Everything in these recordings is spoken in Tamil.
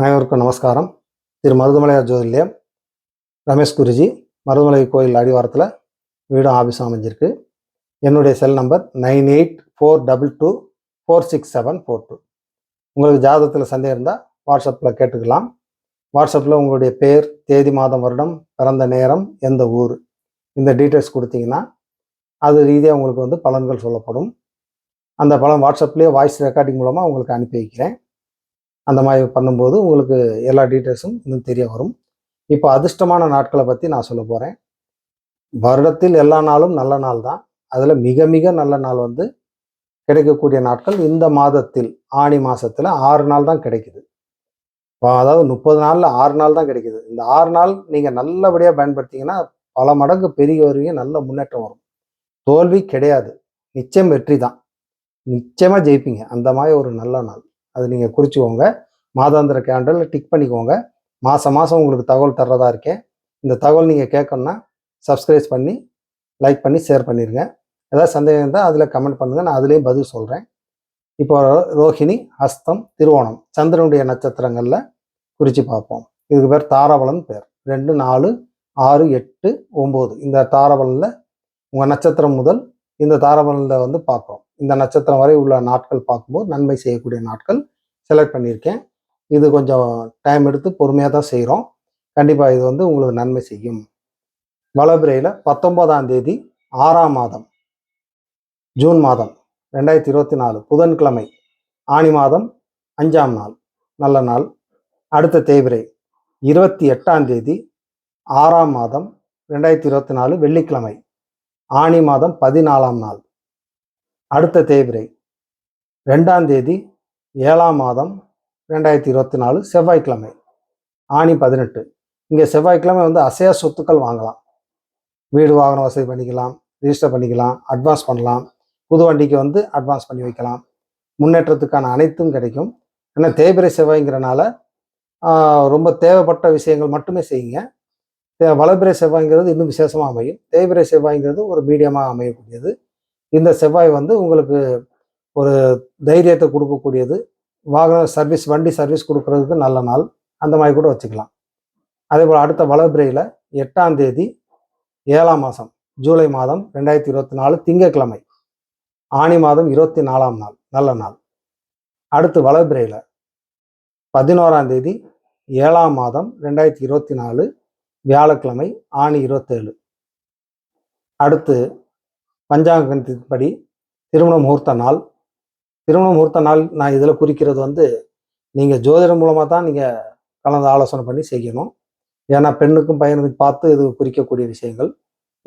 அனைவருக்கும் நமஸ்காரம். திரு மருதமலையார் ஜோதில்யம் ரமேஷ் குருஜி மருதமலை கோயில் அடிவாரத்தில் வீடும் ஆஃபீஸும் அமைஞ்சிருக்கு. என்னுடைய cell number nine eight four double two four six seven four two. உங்களுக்கு ஜாதகத்தில் சந்தேகம் இருந்தால் வாட்ஸ்அப்பில் கேட்டுக்கலாம். வாட்ஸ்அப்பில் உங்களுடைய பேர் தேதி மாதம் வருடம் பிறந்த நேரம் எந்த ஊர் இந்த டீட்டெயில்ஸ் கொடுத்தீங்கன்னா அது ரீதியாக உங்களுக்கு வந்து பலன்கள் சொல்லப்படும். அந்த பலன் வாட்ஸ்அப்லேயே வாய்ஸ் ரெக்கார்டிங் மூலமாக உங்களுக்கு அனுப்பி வைக்கிறேன். அந்த மாதிரி பண்ணும்போது உங்களுக்கு எல்லா டீட்டெயில்ஸும் இன்னும் தெரிய வரும். இப்போ அதிர்ஷ்டமான நாட்களை பற்றி நான் சொல்ல போகிறேன் வருடத்தில் எல்லா நாளும் நல்ல நாள் தான். அதில் மிக மிக நல்ல நாள் வந்து கிடைக்கக்கூடிய நாட்கள் இந்த மாதத்தில் ஆணி மாதத்தில் ஆறு நாள் தான் கிடைக்குது. அதாவது முப்பது நாளில் ஆறு நாள் தான் கிடைக்குது. இந்த ஆறு நாள் நீங்கள் நல்லபடியாக பயன்படுத்திங்கன்னா பல மடங்கு பெருகி வருவீங்க நல்ல முன்னேற்றம் வரும். தோல்வி கிடையாது. நிச்சயம் வெற்றி தான். நிச்சயமாக ஜெயிப்பீங்க. அந்த மாதிரி ஒரு நல்ல நாள். அது நீங்கள் குறிச்சிக்கோங்க. மாதாந்திர கேண்டலில் டிக் பண்ணிக்கோங்க. மாதம் மாதம் உங்களுக்கு தகவல் தர்றதா இருக்கேன். இந்த தகவல் நீங்கள் கேட்கணுன்னா சப்ஸ்கிரைப் பண்ணி லைக் பண்ணி ஷேர் பண்ணிடுங்க ஏதாவது சந்தேகம் இருந்தால் அதில் கமெண்ட் பண்ணுங்கள் நான் அதுலேயும் பதில் சொல்கிறேன் இப்போ ரோஹிணி ஹஸ்தம் திருவோணம். சந்திரனுடைய நட்சத்திரங்களில் குறித்து பார்ப்போம். இதுக்கு பேர் தாராபலன் பேர். ரெண்டு நாலு ஆறு எட்டு ஒம்பது. இந்த தாராபலனில் உங்கள் நட்சத்திரம் முதல் இந்த தாராபலனில் வந்து பார்க்குறோம். இந்த நட்சத்திரம் வரை உள்ள நாட்கள் பார்க்கும்போது நன்மை செய்யக்கூடிய நாட்கள் செலக்ட் பண்ணியிருக்கேன். இது கொஞ்சம் டைம் எடுத்து பொறுமையாக தான் செய்கிறோம் கண்டிப்பாக இது வந்து உங்களுக்கு நன்மை செய்யும். வளபிரையில் பத்தொன்பதாம் தேதி ஆறாம் மாதம். ஜூன் மாதம் ரெண்டாயிரத்தி இருபத்தி நாலு புதன்கிழமை ஆணி மாதம் அஞ்சாம் நாள் நல்ல நாள். அடுத்த தேய்பிரை இருபத்தி எட்டாம் தேதி ஆறாம் மாதம் ரெண்டாயிரத்தி இருபத்தி நாலு வெள்ளிக்கிழமை. ஆணி மாதம் பதினாலாம் நாள். அடுத்த தேய்பிரை ரெண்டாம் தேதி ஏழாம் மாதம் ரெண்டாயிரத்தி இருபத்தி நாலு செவ்வாய்க்கிழமை. ஆணி பதினெட்டு. இங்கே செவ்வாய்க்கிழமை வந்து அசையா சொத்துக்கள் வாங்கலாம். வீடு வாகன வசதி பண்ணிக்கலாம் ரிஜிஸ்டர் பண்ணிக்கலாம் அட்வான்ஸ் பண்ணலாம். புது வண்டிக்கு வந்து அட்வான்ஸ் பண்ணி வைக்கலாம். முன்னேற்றத்துக்கான அனைத்தும் கிடைக்கும். ஏன்னா தேய்பிரை செவ்வாய்ங்கிறனால ரொம்ப தேவைப்பட்ட விஷயங்கள் மட்டுமே செய்யுங்க. வளபிரை செவ்வாய்ங்கிறது இன்னும் விசேஷமாக அமையும். தேய்பிரை செவ்வாய்ங்கிறது ஒரு மீடியமாக அமையக்கூடியது. இந்த செவ்வாய் வந்து உங்களுக்கு ஒரு தைரியத்தை கொடுக்கக்கூடியது. வாகன சர்வீஸ் வண்டி சர்வீஸ் கொடுக்கறதுக்கு நல்ல நாள். அந்த மாதிரி கூட வச்சுக்கலாம். அதே போல் அடுத்த வளபிரையில் எட்டாம் தேதி ஏழாம் மாதம் ஜூலை மாதம் ரெண்டாயிரத்தி இருபத்தி நாலு திங்கக்கிழமை ஆணி மாதம் இருபத்தி நாலாம் நாள். நல்ல நாள். அடுத்து வளபிரையில் பதினோராம் தேதி ஏழாம் மாதம் ரெண்டாயிரத்தி இருபத்தி நாலு வியாழக்கிழமை ஆணி இருபத்தேழு. அடுத்து பஞ்சாங்கத்தின்படி திருமண முகூர்த்த நாள். திருமண முகூர்த்த நாள் நான் இதில் குறிக்கிறது வந்து நீங்கள் ஜோதிடம் மூலமாக தான் நீங்கள் கலந்து ஆலோசனை பண்ணி செய்யணும். ஏன்னா பெண்ணுக்கும் பையனுக்கும் பார்த்து இது குறிக்கக்கூடிய விஷயங்கள்.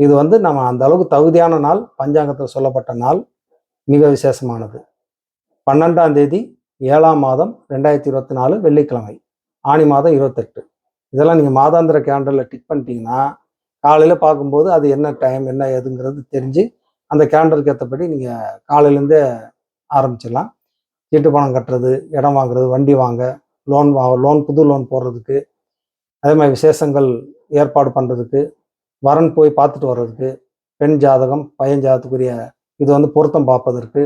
இது வந்து நம்ம அந்த அளவுக்கு தகுதியான நாள் பஞ்சாங்கத்தில் சொல்லப்பட்ட நாள் மிக விசேஷமானது. பன்னெண்டாம் தேதி ஏழாம் மாதம் ரெண்டாயிரத்தி இருபத்தி நாலு வெள்ளிக்கிழமை ஆணி மாதம் இருபத்தெட்டு. இதெல்லாம் நீங்கள் மாதாந்திர கேண்டரில் டிக் பண்ணிட்டீங்கன்னா காலையில் பார்க்கும்போது அது என்ன டைம் என்ன ஏதுங்கிறது தெரிஞ்சு அந்த கேலண்டருக்கு ஏற்றபடி நீங்கள் காலையிலேருந்தே ஆரம்பிச்சிடலாம். சீட்டு பணம் கட்டுறது இடம் வாங்குறது வண்டி வாங்க லோன் வா லோன் புது லோன் போடுறதுக்கு அதே மாதிரி விசேஷங்கள் ஏற்பாடு பண்ணுறதுக்கு வரன் போய் பார்த்துட்டு வர்றதுக்கு பெண் ஜாதகம் பையன் ஜாதகத்துக்குரிய இது வந்து பொருத்தம் பார்ப்பதற்கு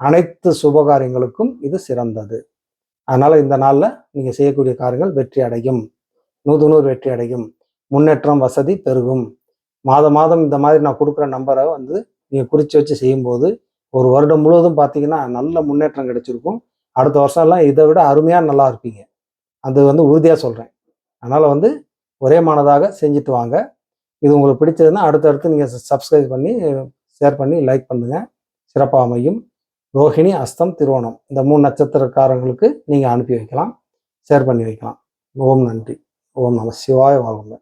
அனைத்து சுபகாரியங்களுக்கும் இது சிறந்தது. அதனால் இந்த நாளில் நீங்கள் செய்யக்கூடிய காரியங்கள் வெற்றி அடையும். நூறு நூறு வெற்றி அடையும். முன்னேற்றம் வசதி பெருகும். மாதம் மாதம் இந்த மாதிரி நான் கொடுக்குற நம்பரை வந்து நீங்கள் குறித்து வச்சு செய்யும்போது ஒரு வருடம் முழுவதும் பார்த்தீங்கன்னா நல்ல முன்னேற்றம் கிடைச்சிருக்கும். அடுத்த வருஷம்லாம் இதை விட அருமையாக நல்லா இருப்பீங்க. அது வந்து உறுதியாக சொல்கிறேன் அதனால் வந்து ஒரே மானதாக செஞ்சுட்டு வாங்க. இது உங்களுக்கு பிடிச்சதுன்னா அடுத்தடுத்து நீங்கள் சப்ஸ்கிரைப் பண்ணி ஷேர் பண்ணி லைக் பண்ணுங்கள் சிறப்பாக அமையும். ரோஹிணி அஸ்தம் திருவோணம். இந்த மூணு நட்சத்திரக்காரங்களுக்கு நீங்கள் அனுப்பி வைக்கலாம். ஷேர் பண்ணி வைக்கலாம். ஓம் நன்றி. ఓం నమ శివాయ వాళ్ళు